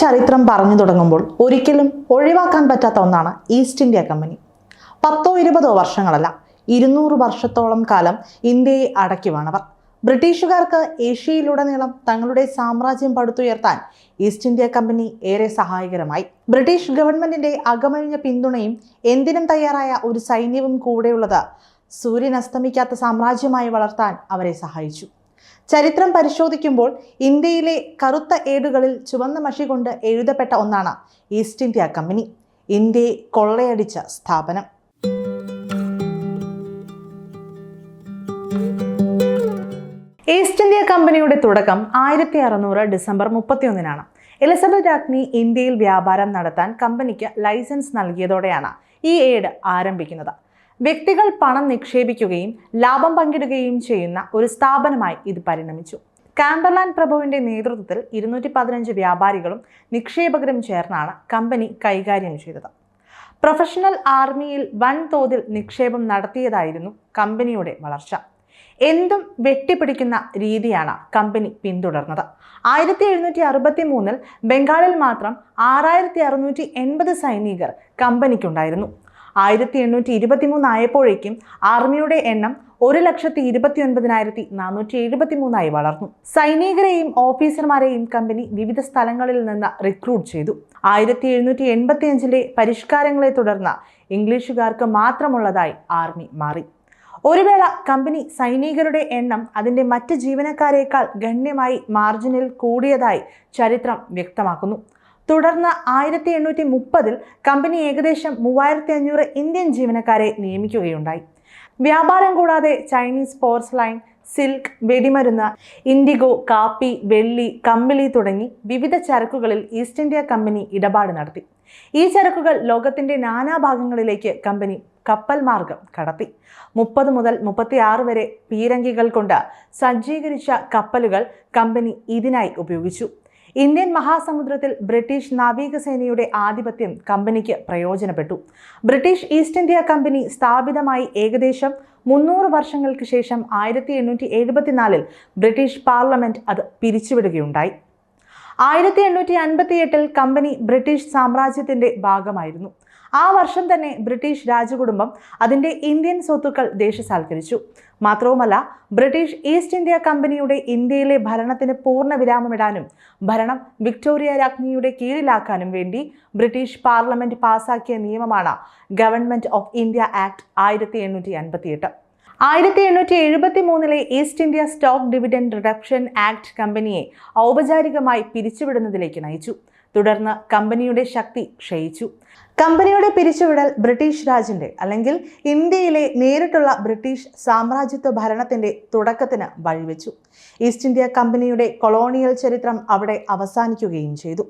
ചരിത്രം പറഞ്ഞു തുടങ്ങുമ്പോൾ ഒരിക്കലും ഒഴിവാക്കാൻ പറ്റാത്ത ഒന്നാണ് ഈസ്റ്റ് ഇന്ത്യ കമ്പനി. പത്തോ ഇരുപതോ വർഷങ്ങളല്ല ഇരുന്നൂറ് വർഷത്തോളം കാലം ഇന്ത്യയെ അടക്കി വേണവർ ബ്രിട്ടീഷുകാർക്ക് ഏഷ്യയിലുടനീളം തങ്ങളുടെ സാമ്രാജ്യം പടുത്തുയർത്താൻ ഈസ്റ്റ് ഇന്ത്യ കമ്പനി ഏറെ സഹായകരമായി. ബ്രിട്ടീഷ് ഗവൺമെന്റിന്റെ അകമഴിഞ്ഞ പിന്തുണയും എന്തിനും തയ്യാറായ ഒരു സൈന്യവും കൂടെയുള്ളത് സൂര്യൻ അസ്തമിക്കാത്ത സാമ്രാജ്യമായി വളർത്താൻ അവരെ സഹായിച്ചു. ചരിത്രം പരിശോധിക്കുമ്പോൾ ഇന്ത്യയിലെ കറുത്ത ഏടുകളിൽ ചുവന്ന മഷി കൊണ്ട് എഴുതപ്പെട്ട ഒന്നാണ് ഈസ്റ്റ് ഇന്ത്യ കമ്പനി ഇന്ത്യയെ കൊള്ളയടിച്ച സ്ഥാപനം. ഈസ്റ്റ് ഇന്ത്യ കമ്പനിയുടെ തുടക്കം ആയിരത്തി അറുന്നൂറ് ഡിസംബർ മുപ്പത്തിയൊന്നിനാണ്. എലിസബത്ത് രാജ്ഞി ഇന്ത്യയിൽ വ്യാപാരം നടത്താൻ കമ്പനിക്ക് ലൈസൻസ് നൽകിയതോടെയാണ് ഈ ഏഡ് ആരംഭിക്കുന്നത്. വ്യക്തികൾ പണം നിക്ഷേപിക്കുകയും ലാഭം പങ്കിടുകയും ചെയ്യുന്ന ഒരു സ്ഥാപനമായി ഇത് പരിണമിച്ചു. കാമ്പർലാൻഡ് പ്രഭുവിന്റെ നേതൃത്വത്തിൽ ഇരുന്നൂറ്റി പതിനഞ്ച് വ്യാപാരികളും നിക്ഷേപകരും ചേർന്നാണ് കമ്പനി കൈകാര്യം ചെയ്തത്. പ്രൊഫഷണൽ ആർമിയിൽ വൻതോതിൽ നിക്ഷേപം നടത്തിയതായിരുന്നു കമ്പനിയുടെ വളർച്ച. എന്തും വെട്ടിപ്പിടിക്കുന്ന രീതിയാണ് കമ്പനി പിന്തുടർന്നത്. ആയിരത്തി എഴുന്നൂറ്റി അറുപത്തി മൂന്നിൽ ബംഗാളിൽ മാത്രം ആറായിരത്തി അറുന്നൂറ്റി എൺപത് സൈനികർ കമ്പനിക്കുണ്ടായിരുന്നു. ആയിരത്തി എണ്ണൂറ്റി ഇരുപത്തി മൂന്ന് ആയപ്പോഴേക്കും ആർമിയുടെ എണ്ണം ഒരു ലക്ഷത്തി ഇരുപത്തി ഒൻപതിനായിരത്തി നാനൂറ്റി എഴുപത്തി മൂന്നായി വളർന്നു. സൈനികരെയും ഓഫീസർമാരെയും കമ്പനി വിവിധ സ്ഥലങ്ങളിൽ നിന്ന് റിക്രൂട്ട് ചെയ്തു. ആയിരത്തി എഴുന്നൂറ്റി എൺപത്തി അഞ്ചിലെ പരിഷ്കാരങ്ങളെ തുടർന്ന് ഇംഗ്ലീഷുകാർക്ക് മാത്രമുള്ളതായി ആർമി മാറി. ഒരു വേള കമ്പനി സൈനികരുടെ എണ്ണം അതിന്റെ മറ്റ് ജീവനക്കാരേക്കാൾ ഗണ്യമായി മാർജിനിൽ കൂടിയതായി ചരിത്രം വ്യക്തമാക്കുന്നു. തുടർന്ന് ആയിരത്തി എണ്ണൂറ്റി മുപ്പതിൽ കമ്പനി ഏകദേശം മൂവായിരത്തി അഞ്ഞൂറ് ഇന്ത്യൻ ജീവനക്കാരെ നിയമിക്കുകയുണ്ടായി. വ്യാപാരം കൂടാതെ ചൈനീസ് പോർസ്ലൈൻ സിൽക്ക് വെടിമരുന്ന് ഇൻഡിഗോ കാപ്പി വെള്ളി കമ്പിളി തുടങ്ങി വിവിധ ചരക്കുകളിൽ ഈസ്റ്റ് ഇന്ത്യ കമ്പനി ഇടപാട് നടത്തി. ഈ ചരക്കുകൾ ലോകത്തിന്റെ നാനാഭാഗങ്ങളിലേക്ക് കമ്പനി കപ്പൽ മാർഗം കടത്തി. മുപ്പത് മുതൽ മുപ്പത്തിയാറ് വരെ പീരങ്കികൾ കൊണ്ട് സജ്ജീകരിച്ച കപ്പലുകൾ കമ്പനി ഇതിനായി ഉപയോഗിച്ചു. ഇന്ത്യൻ മഹാസമുദ്രത്തിൽ ബ്രിട്ടീഷ് നാവികസേനയുടെ ആധിപത്യം കമ്പനിക്ക് പ്രയോജനപ്പെട്ടു. ബ്രിട്ടീഷ് ഈസ്റ്റ് ഇന്ത്യ കമ്പനി സ്ഥാപിതമായി ഏകദേശം മുന്നൂറ് വർഷങ്ങൾക്ക് ശേഷം ആയിരത്തി എണ്ണൂറ്റി എഴുപത്തിനാലിൽ ബ്രിട്ടീഷ് പാർലമെന്റ് അത് പിരിച്ചുവിടുകയുണ്ടായി. ആയിരത്തി എണ്ണൂറ്റി അൻപത്തി എട്ടിൽ കമ്പനി ബ്രിട്ടീഷ് സാമ്രാജ്യത്തിന്റെ ഭാഗമായിരുന്നു. ആ വർഷം തന്നെ ബ്രിട്ടീഷ് രാജകുടുംബം അതിന്റെ ഇന്ത്യൻ സ്വത്തുക്കൾ ദേശസാൽക്കരിച്ചു. മാത്രവുമല്ല ബ്രിട്ടീഷ് ഈസ്റ്റ് ഇന്ത്യ കമ്പനിയുടെ ഇന്ത്യയിലെ ഭരണത്തിന് പൂർണ വിരാമമിടാനും ഭരണം വിക്ടോറിയ രാജ്ഞിയുടെ കീഴിലാക്കാനും വേണ്ടി ബ്രിട്ടീഷ് പാർലമെന്റ് പാസാക്കിയ നിയമമാണ് ഗവൺമെന്റ് ഓഫ് ഇന്ത്യ ആക്ട് ആയിരത്തി ആയിരത്തി എണ്ണൂറ്റി എഴുപത്തി മൂന്നിലെ East India stock dividend reduction act കമ്പനിയെ ഔപചാരികമായി പിരിച്ചുവിടുന്നതിലേക്ക് നയിച്ചു. തുടർന്ന് കമ്പനിയുടെ ശക്തി ക്ഷയിച്ചു. കമ്പനിയുടെ പിരിച്ചുവിടൽ ബ്രിട്ടീഷ് രാജിന്റെ അല്ലെങ്കിൽ ഇന്ത്യയിലെ നേരിട്ടുള്ള ബ്രിട്ടീഷ് സാമ്രാജ്യത്വ ഭരണത്തിന്റെ തുടക്കത്തിന് വഴിവെച്ചു. ഈസ്റ്റ് ഇന്ത്യ കമ്പനിയുടെ കൊളോണിയൽ ചരിത്രം അവിടെ അവസാനിക്കുകയും ചെയ്തു.